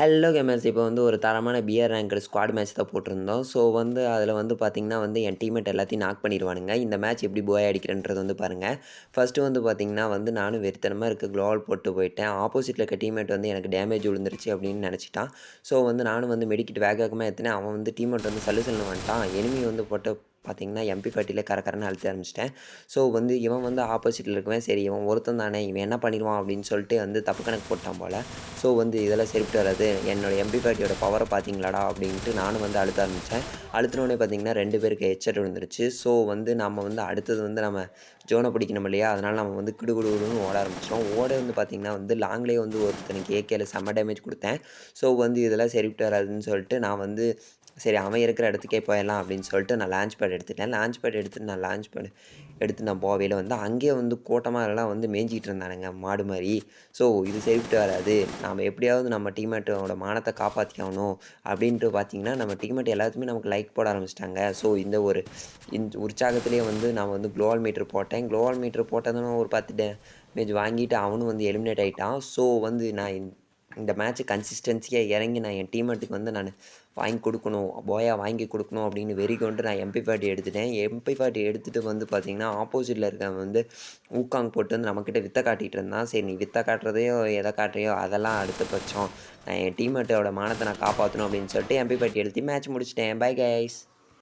Hello gamers இப்போ வந்து ஒரு தரமான பிஆர் ரேங்கட் ஸ்குவாட் மேட்ச் தான் போட்டிருந்தோம். ஸோ வந்து அதில் வந்து பார்த்திங்கன்னா வந்து என் டீம்மேட் எல்லாத்தையும் நாக் பண்ணிடுவானுங்க. இந்த மேட்ச் எப்படி போய் அடிக்கிறேன்றது வந்து பாருங்கள் ஃபஸ்ட்டு வந்து பார்த்திங்கன்னா வந்து நானும் வெறித்தனமாக இருக்க க்ளோவல் போட்டு போயிட்டேன். ஆப்போசிட்டில் இருக்க டீம்மேட் வந்து எனக்கு டேமேஜ் விழுந்துருச்சு அப்படின்னு நினச்சிட்டான். ஸோ வந்து நானும் வந்து மெடிக்கிட்டு வேக வேகமாக எத்தினேன் அவன் வந்து டீம்மேட் வந்து சல்லு வந்துட்டான். எனிமி வந்து போட்டு பார்த்தீங்கன்னா எம்பி ஃபார்ட்டிலே கரக்கரன்னு அழுத்த ஆரம்பிச்சிட்டேன். ஸோ வந்து இவன் வந்து ஆப்போசிட்டில் இருக்கவன் சரி இவன் ஒருத்தன் தானே இவன் என்ன பண்ணிடுவான் அப்படின்னு சொல்லிட்டு வந்து தப்பு கணக்கு போட்டான் போல். ஸோ வந்து இதெல்லாம் சரிப்பட்டு வராது. என்னோட எம்பி ஃபார்ட்டியோட பவரை பார்த்தீங்களாடா அப்படின்ட்டு நானும் வந்து அழுத்த ஆரம்பித்தேன் அழுத்தினோடனே பார்த்தீங்கன்னா ரெண்டு பேருக்கு ஹெட்செட் விழுந்துருச்சு. ஸோ வந்து நம்ம வந்து அடுத்தது வந்து நம்ம ஜோனை பிடிக்கணும் இல்லையா? அதனால் நம்ம வந்து கிடுகுடுன்னு ஓட ஆரம்பிச்சிட்டோம். ஓட வந்து பார்த்திங்கன்னா வந்து லாங்லேயே வந்து ஒருத்தனுக்கு ஏகேல செம்ம டேமேஜ் கொடுத்தேன். ஸோ வந்து இதெல்லாம் சரிப்பட்டு வராதுன்னு சொல்லிட்டு நான் வந்து சரி அவன் இருக்கிற இடத்துக்கே போயிடலாம் அப்படின்னு சொல்லிட்டு நான் லான்ச் பேட் எடுத்துட்டேன். லான்ச் பேட் எடுத்துட்டு நான் லான்ச் பேட் எடுத்து நான் போவையில் வந்து அங்கேயே வந்து கூட்டமாக எல்லாம் வந்து மேய்ஞ்சிட்டு இருந்தானுங்க மாடு மாதிரி. ஸோ இது சரிப்பட்டு வராது. நாம் எப்படியாவது நம்ம டீம்மேட்டோட மானத்தை காப்பாற்றிக்கணும் அப்படின்ட்டு பார்த்தீங்கன்னா நம்ம டீம்மேட் எல்லாத்துக்குமே நமக்கு லைக் போட ஆரம்பிச்சிட்டாங்க. ஸோ இந்த ஒரு இந்த உற்சாகத்திலே வந்து நான் வந்து குளோவால் மீட்டர் போட்டேன். க்ளோவால் மீட்டர் போட்டதுன்னு ஒரு பத்து டேமேஜ் வாங்கிட்டு அவனும் வந்து எலிமினேட் ஆகிட்டான் ஸோ வந்து நான் இந்த- மேட்ச்சு கன்சிஸ்டன்சியாக இறங்கி நான் என் டீமேட்டுக்கு வந்து நான் வாங்கி கொடுக்கணும் போயா வாங்கி கொடுக்கணும் அப்படின்னு வெறி கொண்டு நான் எம்பி ஃபார்ட்டி எடுத்துட்டேன். எம்பி ஃபார்ட்டி எடுத்துகிட்டு வந்து பார்த்தீங்கன்னா ஆப்போசிட்டில் இருக்கவன் வந்து ஊக்காங் போட்டு வந்து நம்மக்கிட்ட வித்தை காட்டிகிட்டு இருந்தான். சரி நீ வித்தை காட்டுறதையோ எதை காட்டுறியோ அதெல்லாம் அடுத்த பட்சம். நான் என் டீமேட்டோட மானத்தை நான் காப்பாற்றணும் அப்படின்னு சொல்லிட்டு எம்பி ஃபார்ட்டி எடுத்து மேட்ச் முடிச்சிட்டேன். Bye guys